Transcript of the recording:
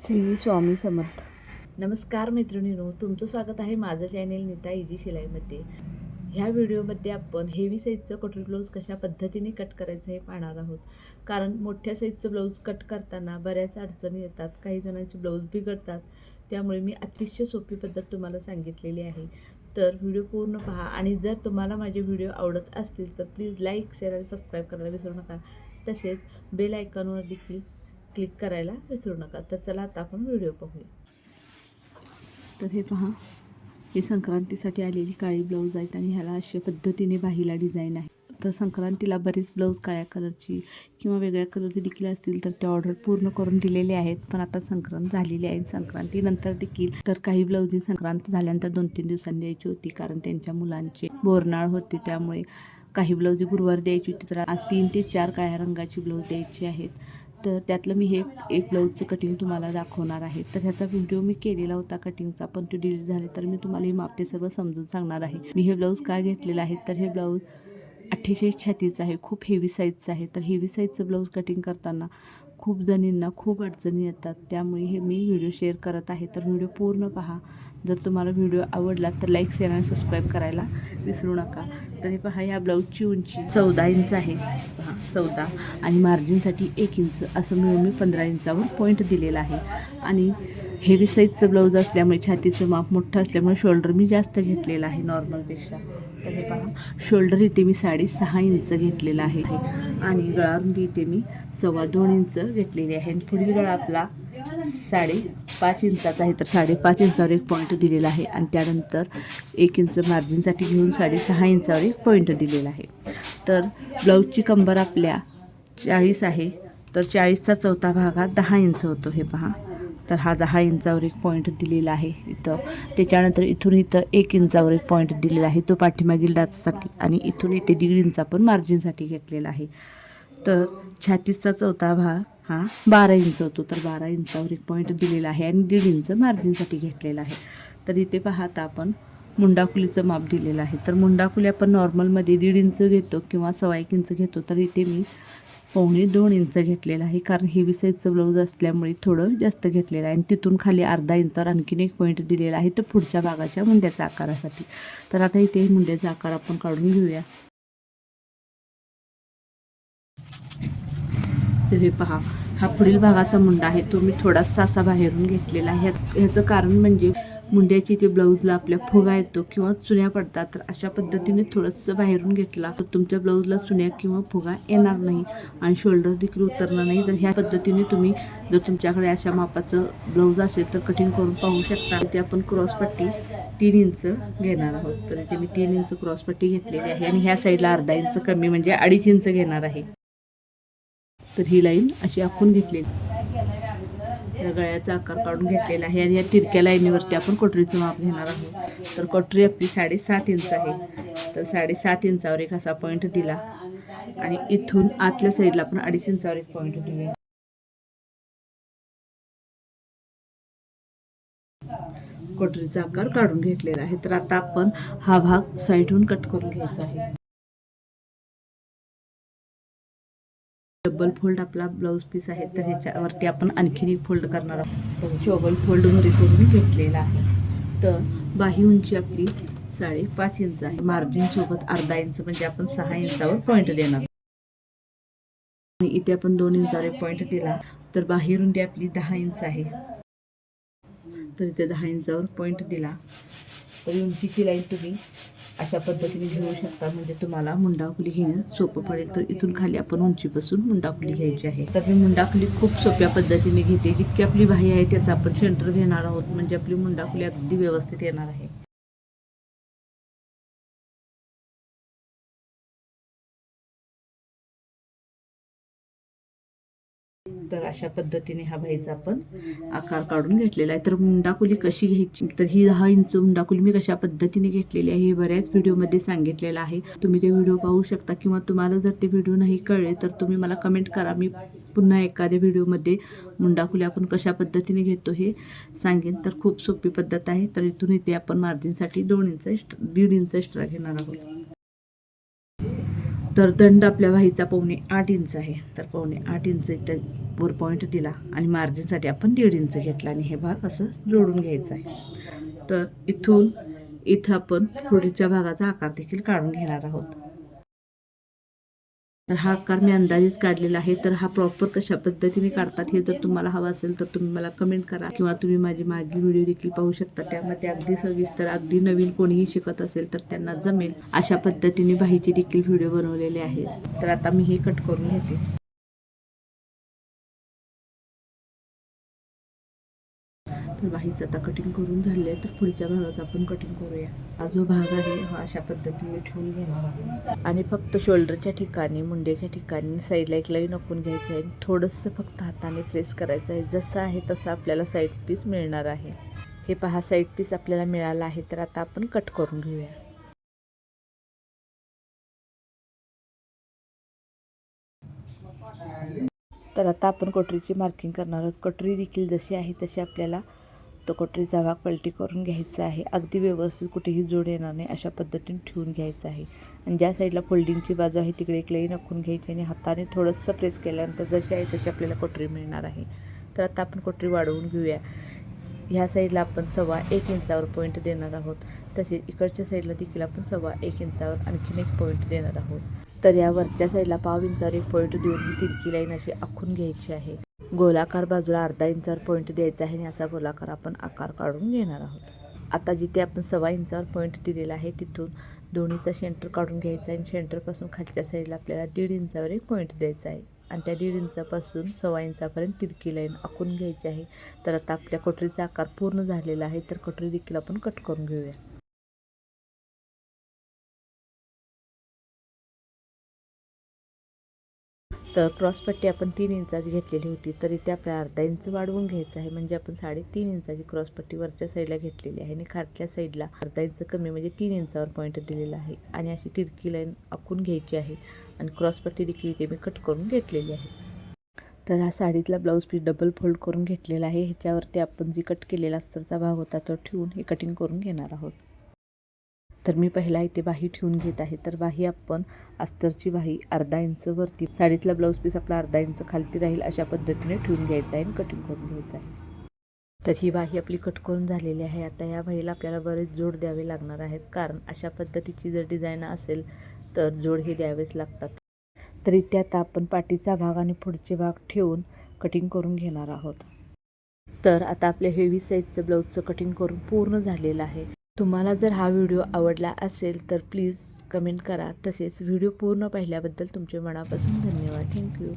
श्री स्वामी समर्थ. नमस्कार मैत्रिणीनो तुमचं स्वागत आहे माझं चॅनेल नीता इजी शिलाईमध्ये. ह्या व्हिडिओमध्ये आपण हेवी साईजचं कटोरी ब्लाऊज कशा पद्धतीने कट करायचं हे पाहणार आहोत. कारण मोठ्या साईजचं ब्लाऊज कट करताना बऱ्याच अडचणी येतात काही जणांचे ब्लाऊज बिघडतात. त्यामुळे मी अतिशय सोपी पद्धत तुम्हाला सांगितलेली आहे. तर व्हिडिओ पूर्ण पहा आणि जर तुम्हाला माझे व्हिडिओ आवडत असतील तर प्लीज लाईक शेअर आणि सबस्क्राईब करायला विसरू नका. तसेच बेल आयकॉनवर देखील क्लिक करायला विसरू नका. तर चला आता आपण व्हिडिओ पाहूया. तर हे पहा हे संक्रांतीसाठी आलेली काळी ब्लाऊज आहेत आणि ह्याला अशा पद्धतीने बाहीला डिझाईन आहे. तर संक्रांतीला बरेच ब्लाऊज काळ्या कलरची किंवा वेगळ्या कलरची देखील असतील तर ते ऑर्डर पूर्ण करून दिलेले आहेत. पण आता संक्रांत झालेली आहे. संक्रांतीनंतर देखील तर काही ब्लाऊजी संक्रांत झाल्यानंतर दोन तीन दिवसांनी द्यायची होती कारण त्यांच्या मुलांचे बोरनाळ होते. त्यामुळे काही ब्लाऊज गुरुवार द्यायची होती. तर आज तीन ते चार काळ्या रंगाची ब्लाऊज द्यायची आहेत. तर त्यातलं मी हे एक ब्लाऊजचं कटिंग तुम्हाला दाखवणार आहे. तर ह्याचा व्हिडिओ मी केलेला होता कटिंगचा पण तो डिलीट झाले तर मी तुम्हाला हे मापे सर्व समजून सांगणार आहे. मी हे ब्लाऊज का घेतलेलं आहे? तर हे ब्लाऊज अठ्ठेचाळीस छातीचं आहे खूप हेवी साईजचं आहे. तर हेवी साईजचं ब्लाऊज कटिंग करताना खूप जणींना खूप अडचणी येतात. त्यामुळे हे मी व्हिडिओ शेअर करत आहे. तर व्हिडिओ पूर्ण पहा. जर तुम्हाला व्हिडिओ आवडला तर लाईक शेअर आणि सबस्क्राईब करायला विसरू नका. तर हे पहा ह्या ब्लाऊजची उंची चौदा इंच आहे. पहा चौदा. आणि मार्जिनसाठी एक इंच. असं मिळून मी पंधरा इंचावर पॉईंट दिलेला आहे. आणि हेवी साईजचं ब्लाऊज असल्यामुळे छातीचं माप मोठं असल्यामुळे शोल्डर मी जास्त घेतलेलं आहे नॉर्मलपेक्षा. तर हे पहा शोल्डर इथे मी साडेसहा इंच घेतलेलं आहे. आणि गळारुंदी इथे मी सव्वा दोन इंच घेतलेली आहे. आणि पुढील गळा आपला साडे पाच इंचाचा आहे. तर साडेपाच इंचावर एक पॉईंट दिलेला आहे. आणि त्यानंतर एक इंच मार्जिनसाठी घेऊन साडेसहा इंचावर एक पॉईंट दिलेला आहे. तर ब्लाऊजची कंबर आपल्या चाळीस आहे. तर चाळीसचा चौथा भाग हा दहा इंच होतो. हे पहा. तर हा दहा इंचावर एक पॉईंट दिलेला आहे इथं. त्याच्यानंतर इथून इथं एक इंचावर एक पॉईंट दिलेला आहे. तो पाठीमागील डाचसाठी आणि इथून इथे दीड इंचा पण मार्जिनसाठी घेतलेला आहे. तर छातीसचा चौथा भाग हा बारा इंच होतो. तर बारा इंचावर एक पॉईंट दिलेला आहे आणि दीड इंच मार्जिनसाठी घेतलेला आहे. तर इथे पाहता आपण मुंडाकुलीचं माप दिलेलं आहे. तर मुंडाकुली आपण नॉर्मलमध्ये दीड इंच घेतो किंवा सव्वा एक इंच घेतो. तर इथे मी पावणे दोन इंच घेतलेलं आहे. कारण हेवी साईजचं ब्लाऊज असल्यामुळे थोडं जास्त घेतलेलं आहे. आणि तिथून खाली अर्धा इंचावर आणखीन एक पॉईंट दिलेला आहे तो पुढच्या भागाच्या मुंड्याच्या आकारासाठी. तर आता इथे मुंड्याचा आकार आपण काढून घेऊया. तर हे पहा. हा पुढील भागाचा मुंडा आहे. तो मी थोडासा असा बाहेरून घेतलेला आहे. ह्याचं कारण म्हणजे मुंड्याची ते ब्लाऊजला आपल्या फुगा येतो किंवा चुन्या पडतात. तर अशा पद्धतीने थोडंसं बाहेरून घेतला. तर तुमच्या ब्लाऊजला चुन्या किंवा फुगा येणार नाही आणि शोल्डर देखील उतरणार नाही. तर ह्या पद्धतीने तुम्ही जर तुमच्याकडे अशा मापाचं ब्लाऊज असेल तर कटिंग करून पाहू शकता. ते आपण क्रॉसपट्टी तीन इंच घेणार आहोत. तर इथे मी तीन इंच क्रॉसपट्टी घेतलेली आहे आणि ह्या साईडला अर्धा इंच कमी म्हणजे अडीच इंच घेणार आहे. तर ही लाईन अशी आखून घेतलेली. या गळ्याचा आकार काढून घेतलेला आहे आणि या तिरक्या लाईनीवरती आपण कटोरीचं माप घेणार आहोत. तर कटोरी आपली साडेसात इंच आहे. तर साडेसात इंचावर एक असा पॉईंट दिला. आणि इथून आतल्या साईडला आपण अडीच इंचावर एक पॉईंट दिला कटोरीचा आकार काढून घेतलेला आहे. तर आता आपण हा भाग साईडहून कट करून घ्यायचा आहे. डबल फोल्ड आपला ब्लाऊज पीस आहे तर ह्याच्यावरती आपण आणखीन एक फोल्ड करणार आहोत. डबल फोल्ड घरी करून घेतलेला आहे. तर बाही उंची आपली साडेपाच इंच आहे. मार्जिन सोबत अर्धा इंच म्हणजे आपण सहा इंचावर पॉईंट देणार आणि इथे आपण दोन इंचावर पॉईंट दिला. तर बाहेरून रुंदी आपली दहा इंच आहे. तर इथे दहा इंचावर पॉईंट दिला. तर उंचीची लाईन तुम्ही अशा पद्धतीने घेऊ शकता. म्हणजे तुम्हाला मुंडाखुली घेणं सोपं पडेल. तर इथून खाली आपण उंचीपासून मुंडाखुली घ्यायची आहे. तर मी मुंडाखुली खूप सोप्या पद्धतीने घेते. जितकी आपली बाही आहे त्याचा आपण सेंटर घेणार आहोत. म्हणजे आपली मुंडाखुली अगदी व्यवस्थित येणार आहे. तर अशा पद्धतीने हा भाईचा आपण आकार काढून घेतलेला आहे. तर मुंडाकुली कशी घ्यायची? तर ही दहा इंच मुंडाकुली मी कशा पद्धतीने घेतलेली आहे हे बऱ्याच व्हिडिओमध्ये सांगितलेलं आहे. तुम्ही ते व्हिडिओ पाहू शकता किंवा तुम्हाला जर ते व्हिडिओ नाही कळले तर तुम्ही मला कमेंट करा. मी पुन्हा एखाद्या व्हिडिओमध्ये मुंडाकुली आपण कशा पद्धतीने घेतो हे सांगेन. तर खूप सोपी पद्धत आहे. तर इथून इथे आपण मार्जिनसाठी दोन इंच एक्स्ट्रा दीड इंच एक्स्ट्रा घेणार आहोत. तर दंड आपल्या वाहीचा पावणे आठ इंच आहे. तर पावणे आठ इंच इथं वर पॉईंट दिला आणि मार्जिनसाठी आपण दीड इंच घेतला आणि हे भाग असं जोडून घ्यायचं आहे. तर इथून इथं आपण पुढच्या भागाचा आकार देखील काढून घेणार आहोत. तर हा आकार मी अंदाजेच काढलेला आहे. तर हा प्रॉपर कशा पद्धतीने काढतात हे जर तुम्हाला हवं असेल तर तुम्ही मला कमेंट करा किंवा तुम्ही माझी मागील व्हिडिओ देखील पाहू शकता. त्यामध्ये अगदी सविस्तर अगदी नवीन कोणीही शिकत असेल तर त्यांना जमेल. अशा पद्धतीने बाहीचे देखील व्हिडिओ बनवलेले आहेत. तर आता मी हे कट करून घेते. तर बाहीचं आता कटिंग करून झाले तर पुढच्या भागाचं आपण कटिंग करूया. हा जो भाग आहे हा अशा पद्धतीने ठेवून घेणार. आहे आणि फक्त शोल्डरच्या ठिकाणी मुंड्याच्या ठिकाणी साईडला एक लाईन ओपून घ्यायची आहे. थोडंसं फक्त हाताने प्रेस करायचं आहे. जसं आहे तसं आपल्याला साईड पीस मिळणार आहे. हे पहा साईड पीस आपल्याला मिळाला आहे तर आता आपण कट करून घेऊया. तर आता आपण कटोरीची मार्किंग करणार आहोत. कटोरी देखील जशी आहे तशी आपल्याला तो कटोरीचा भाग पलटी करून घ्यायचा आहे. अगदी व्यवस्थित कुठेही जोड येणार नाही अशा पद्धतीने ठेवून घ्यायचं आहे. आणि ज्या साईडला फोल्डिंगची बाजू आहे तिकडे एक नखून घ्यायची आणि हाताने थोडंसं प्रेस केल्यानंतर जशी आहे तशी आपल्याला कटोरी मिळणार आहे. तर आता आपण कटोरी वाढवून घेऊया. ह्या साईडला आपण सव्वा एक इंचावर पॉईंट देणार आहोत. तसेच इकडच्या साईडला देखील आपण सव्वा एक इंचावर आणखीन एक पॉईंट देणार आहोत. तर या वरच्या साईडला पाव इंचावर एक पॉईंट देऊन ही तिरकी लाईन अशी आखून घ्यायची आहे. गोलाकार बाजूला अर्धा इंचावर पॉईंट द्यायचा आहे आणि असा गोलाकार आपण आकार काढून घेणार आहोत. आता जिथे आपण सव्वा इंचावर पॉईंट दिलेला आहे तिथून दोन्हीचा सेंटर काढून घ्यायचा आहे आणि सेंटरपासून खालच्या साईडला आपल्याला दीड इंचावर एक पॉईंट द्यायचा आहे. आणि त्या दीड इंचापासून सव्वा इंचापर्यंत तिरकी लाईन आखून घ्यायची आहे. तर आता आपल्या कटोरीचा आकार पूर्ण झालेला आहे तर कटोरी देखील आपण कट करून घेऊया. तर क्रॉसपट्टी आपण तीन इंचाची घेतलेली होती तर इथे आपल्याला अर्धा इंच वाढवून घ्यायचं आहे. म्हणजे आपण साडेतीन इंचाची क्रॉसपट्टी वरच्या साईडला घेतलेली आहे आणि खालच्या साईडला अर्धा इंच कमी म्हणजे तीन इंचावर पॉईंट दिलेला आहे. आणि अशी तिरकी लाईन आखून घ्यायची आहे आणि क्रॉसपट्टी देखील इथे मी कट करून घेतलेली आहे. तर हा साडीतला ब्लाऊज पीस डबल फोल्ड करून घेतलेला आहे. ह्याच्यावरती आपण जी कट केलेला अस्तरचा भाग होता तो ठेवून हे कटिंग करून घेणार आहोत. तर मी पहिला इथे बाही ठेवून घेत आहे. तर बाही आपण अस्तरची बाही अर्धा इंच वरती. साडीतला ब्लाऊज पीस आपला अर्धा इंच खालती राहील अशा पद्धतीने ठेवून घ्यायचा आहे आणि कटिंग करून घ्यायचं आहे. तर ही बाही आपली कट करून झालेली आहे. आता या बाहीला आपल्याला बरेच जोड द्यावे लागणार आहेत. कारण अशा पद्धतीची जर डिझाईन असेल तर जोड हे द्यावेच लागतात. तर इथे आता आपण पाठीचा भाग आणि पुढचे भाग ठेवून कटिंग करून घेणार आहोत. तर आता आपल्या हेवी साईजचं ब्लाऊजचं कटिंग करून पूर्ण झालेलं आहे. तुम्हाला जर हा व्हिडिओ आवडला असेल तर प्लीज कमेंट करा. तसेच व्हिडिओ पूर्ण पाहिल्याबद्दल तुमचे मनापासून धन्यवाद. थँक्यू.